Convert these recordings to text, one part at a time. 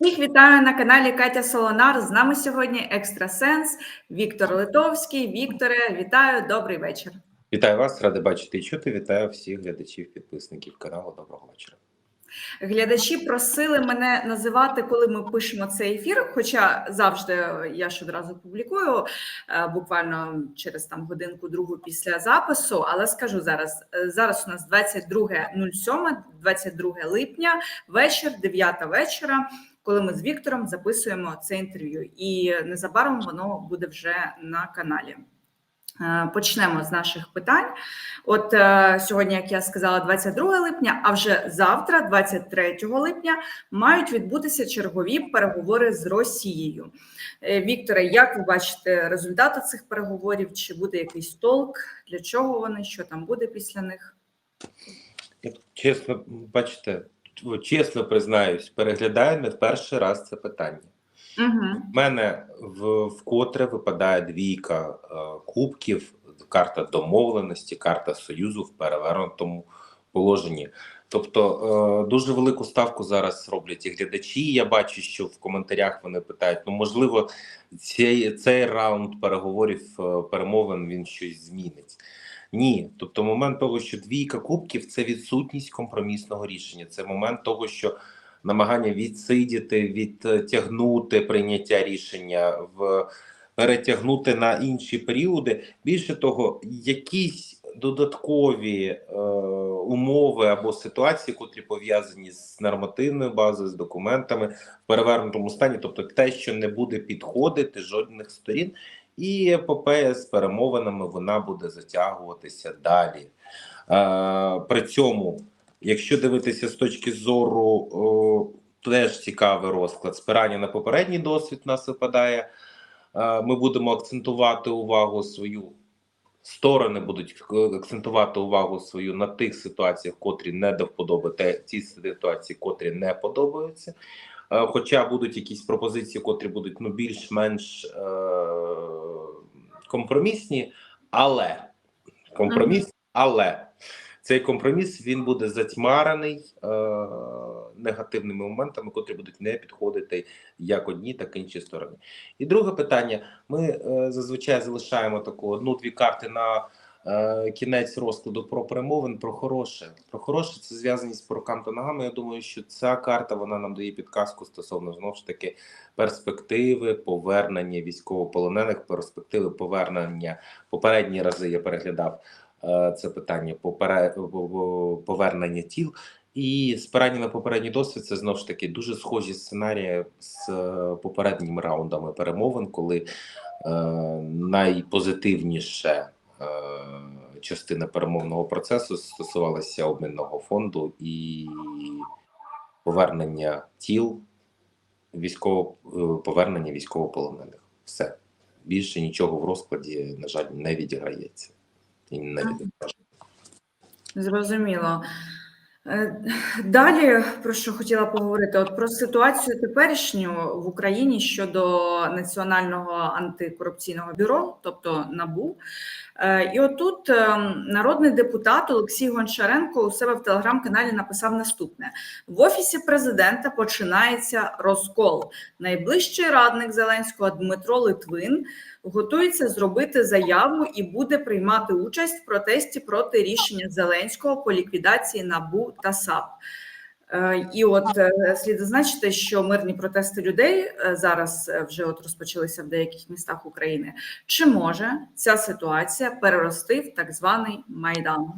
Всіх вітаю на каналі Катя Солонар. З нами сьогодні екстрасенс Віктор Литовський. Вікторе, вітаю, добрий вечір. Вітаю вас, радий бачити і чути. Вітаю всіх глядачів, підписників каналу. Доброго вечора. Глядачі просили мене називати, коли ми пишемо цей ефір. Хоча завжди я ж одразу публікую е, буквально через там годинку другу після запису. Але скажу зараз: е, зараз у нас 22.07, 22 липня, вечір, 9 вечора. Коли ми з Віктором записуємо це інтерв'ю, і незабаром воно буде вже на каналі. Е, Почнемо з наших питань. От е, сьогодні, як я сказала, 22 липня, а вже завтра, 23 липня, мають відбутися чергові переговори з Росією. Е, Вікторе, як ви бачите результати цих переговорів? Чи буде якийсь толк? Для чого вони? Що там буде після них? Чесно, бачите, чесно признаюсь, переглядаю не в перший раз це питання. Угу. У мене в, вкотре випадає двійка е, кубків, карта домовленості, карта союзу в перевернутому положенні. Тобто е, дуже велику ставку зараз роблять і глядачі. Я бачу, що в коментарях вони питають: ну можливо, цей, цей раунд переговорів е, перемовин він щось змінить. Ні, тобто, момент того, що двійка кубків це відсутність компромісного рішення. Це момент того, що намагання відсидіти, відтягнути прийняття рішення, в перетягнути на інші періоди. Більше того, якісь додаткові е, умови або ситуації, котрі пов'язані з нормативною базою, з документами в перевернутому стані, тобто те, що не буде підходити жодних сторін, і епопея з перемовинами вона буде затягуватися далі. Е, при цьому. Якщо дивитися з точки зору, о, теж цікавий розклад. Спирання на попередній досвід нас випадає. Е, Ми будемо акцентувати увагу свою. Сторони будуть акцентувати увагу свою на тих ситуаціях, котрі не до вподоби, ті ситуації, котрі не подобаються. Е, Хоча будуть якісь пропозиції, котрі будуть ну більш-менш е- компромісні, але компроміс, але цей компроміс він буде затьмарений е, негативними моментами, котрі будуть не підходити як одні, так і інші сторони. І друге питання: ми е, зазвичай залишаємо таку одну-дві карти на е, кінець розкладу про перемовин. Про хороше. Про хороше це зв'язаність по рукам та ногами. Я думаю, що ця карта вона нам дає підказку стосовно знову ж таки перспективи повернення військовополонених, перспективи повернення попередні рази я переглядав е, це питання попере... повернення тіл. І спирання на попередній досвід це знову ж таки дуже схожі сценарії з е, попередніми раундами перемовин, коли е, найпозитивніше е, частина перемовного процесу стосувалася обмінного фонду і повернення тіл військово е, повернення військовополонених. Все більше нічого в розкладі, на жаль, не відіграється і не відображається. Зрозуміло. Е, Далі про що хотіла поговорити? От про ситуацію теперішню в Україні щодо Національного антикорупційного бюро, тобто НАБУ. Е, І отут е, народний депутат Олексій Гончаренко у себе в телеграм-каналі написав наступне: в офісі президента починається розкол. Найближчий радник Зеленського Дмитро Литвин готується зробити заяву і буде приймати участь в протесті проти рішення Зеленського по ліквідації НАБУ та САП. Е, І от е, слід зазначити, що мирні протести людей е, зараз вже от розпочалися в деяких містах України. Чи може ця ситуація перерости в так званий майдан?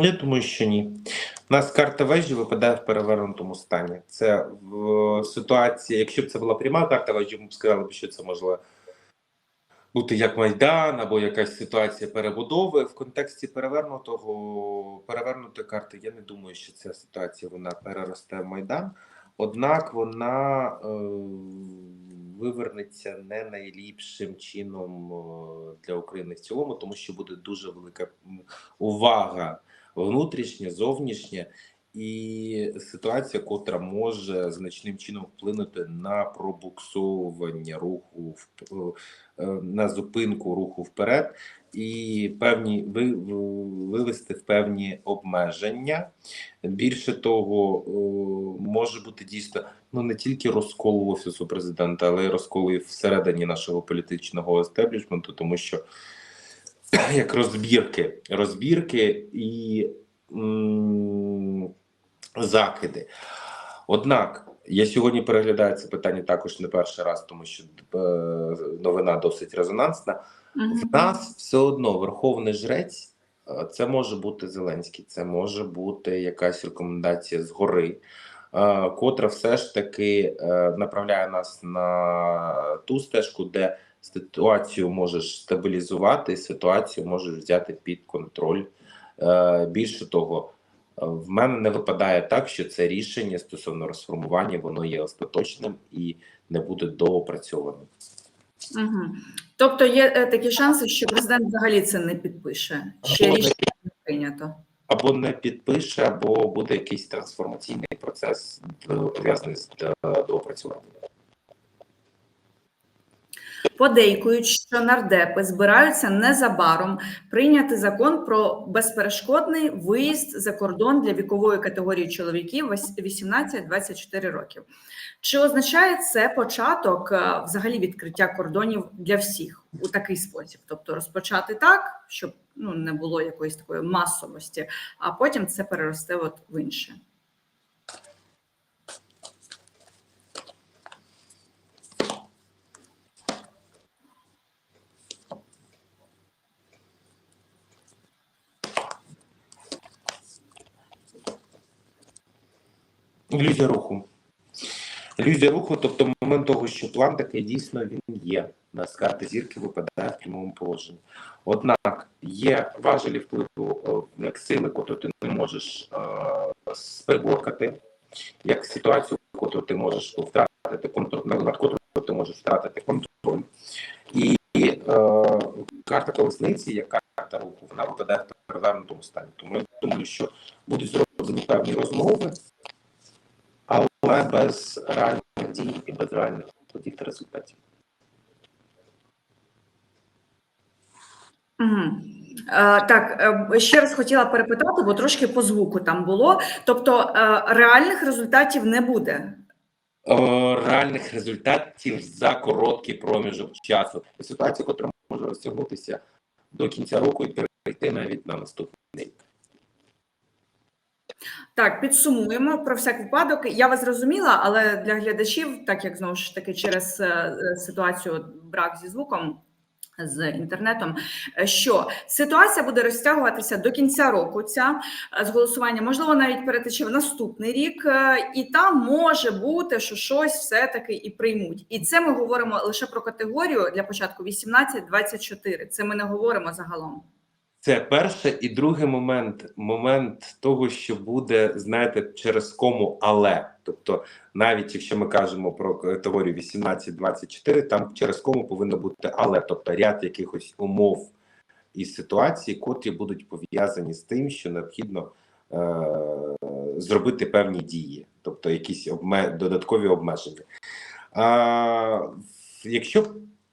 Я думаю, що ні. У нас карта вежі випадає в перевернутому стані. Це в ситуації, якщо б це була пряма карта вежі, ми б сказали, що це може бути як Майдан або якась ситуація перебудови. В контексті перевернутого перевернутої карти, я не думаю, що ця ситуація вона переросте в Майдан. Однак вона е, вивернеться не найліпшим чином е, для України в цілому, тому що буде дуже велика увага внутрішня, зовнішня, і ситуація, котра може значним чином вплинути на пробуксовування руху е, на зупинку руху вперед, і певні ви, вивести в певні обмеження. Більше того, е, може бути дійсно ну не тільки розкол офісу президента, але й розкол і всередині нашого політичного естеблішменту, тому що як розбірки, розбірки і м, закиди. Однак я сьогодні переглядаю це питання також не перший раз, тому що е, новина досить резонансна. В нас все одно верховний жрець. е, Це може бути Зеленський, це може бути якась рекомендація згори, е, котра все ж таки е, направляє нас на ту стежку, де ситуацію можеш стабілізувати, ситуацію можеш взяти під контроль. Е, Більше того, е, в мене не випадає так, що це рішення стосовно розформування воно є остаточним і не буде доопрацьованим. Угу. Тобто є е, такі шанси, що президент взагалі це не підпише. Ще Або рішення не прийнято. або не підпише, або буде якийсь трансформаційний процес пов'язаний з доопрацюванням. Подейкують, що нардепи збираються незабаром прийняти закон про безперешкодний виїзд за кордон для вікової категорії чоловіків 18-24 років. Чи означає це початок е, взагалі відкриття кордонів для всіх у такий спосіб? Тобто розпочати так, щоб ну не було якоїсь такої масовості, а потім це переросте от в інше. Ілюзія руху. Ілюзія руху, тобто момент того, що план такий дійсно він є. На з карти зірки випадає в прямому положенні. Однак є важелі впливу е, як сили, котру ти не можеш е, сприборкати, як ситуацію, котру ти можеш втратити контроль, над котрою ти можеш втратити контроль. І е, карта колесниці, як карта руху, вона випадає в перевернутому стані. Тому я думаю, що будуть зроблені певні розмови, але без реальних дій і без реальних подій та результатів. Угу. Так, е, ще раз хотіла перепитати, бо трошки по звуку там було. Тобто е, реальних результатів не буде. Реальних результатів за короткий проміжок часу. Ситуація, яка може розтягнутися до кінця року і перейти навіть на наступний рік. Так, підсумуємо про всяк випадок. Я вас зрозуміла, але для глядачів, так як знову ж таки через е, ситуацію брак зі звуком. З інтернетом, е, що ситуація буде розтягуватися до кінця року. Ця е, з голосування, можливо, навіть перетече в наступний рік, і там може бути, що щось все-таки і приймуть. І це ми говоримо лише про категорію для початку 18-24. Це ми не говоримо загалом. Це перше. І другий момент момент того, що буде, знаєте, через кому, але. Тобто, навіть якщо ми кажемо про категорію 18-24, там через кому повинно бути але, тобто ряд якихось умов і ситуацій, котрі будуть пов'язані з тим, що необхідно е- зробити певні дії, тобто якісь обме- додаткові обмеження. А, якщо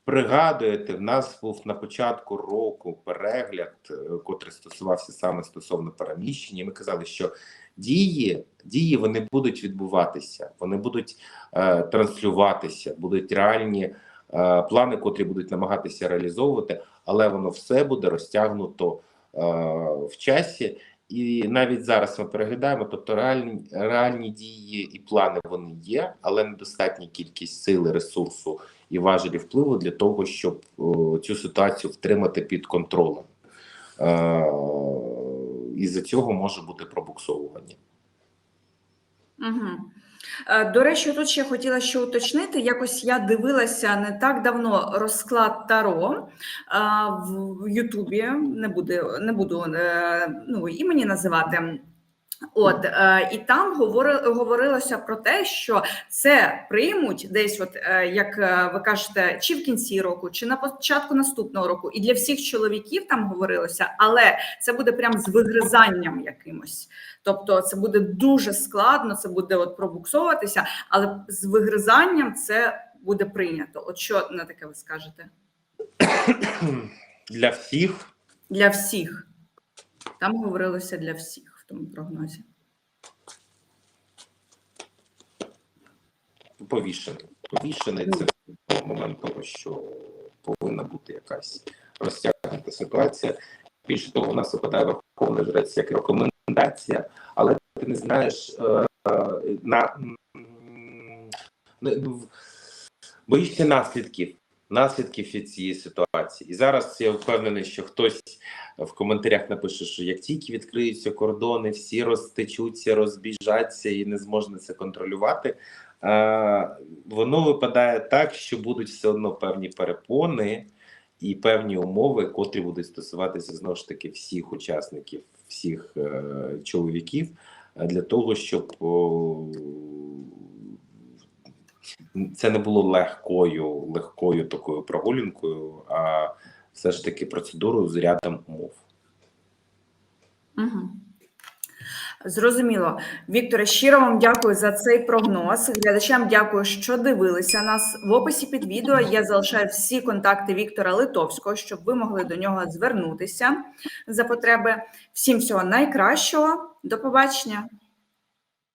пригадуєте, в нас був на початку року перегляд, е, котрий стосувався саме стосовно переміщення. Ми казали, що дії дії вони будуть відбуватися, вони будуть е, транслюватися, будуть реальні е, плани, котрі будуть намагатися реалізовувати, але воно все буде розтягнуто е, в часі. І навіть зараз ми переглядаємо, тобто реальні реальні дії і плани вони є, але недостатня кількість сили, ресурсу і важелі впливу для того, щоб о, цю ситуацію втримати під контролем. Е, і за цього може бути пробуксовування. Угу. До речі, тут ще хотіла ще уточнити. Якось я дивилася не так давно розклад Таро в Ютубі. Не буду, не буду е, ну, імені називати. От е, і там говори, говорилося про те, що це приймуть десь, от е, як е, ви кажете, чи в кінці року, чи на початку наступного року. І для всіх чоловіків там говорилося, але це буде прям з вигризанням якимось. Тобто, це буде дуже складно, це буде от пробуксовуватися, але з вигризанням це буде прийнято. От що на таке ви скажете? Для всіх Для всіх. Там говорилося для всіх в тому прогнозі. повішений. Повішений це момент того, що повинна бути якась розтягнута ситуація. Більше того, у нас випадає верховний жрець як рекомендація, але ти не знаєш е, е, на боїшся наслідків. Наслідків цієї ситуації, і зараз я впевнений, що хтось в коментарях напише, що як тільки відкриються кордони, всі розтечуться, розбіжаться і не зможна це контролювати. Е, воно випадає так, що будуть все одно певні перепони і певні умови, котрі будуть стосуватися знову ж таки всіх учасників, всіх е, чоловіків, для того, щоб о, це не було легкою, легкою такою прогулянкою, а все ж таки процедурою з рядом умов. Угу. Зрозуміло. Вікторе, щиро вам дякую за цей прогноз. Глядачам дякую, що дивилися нас. В описі під відео я залишаю всі контакти Віктора Литовського, щоб ви могли до нього звернутися за потреби. Всім всього найкращого. До побачення.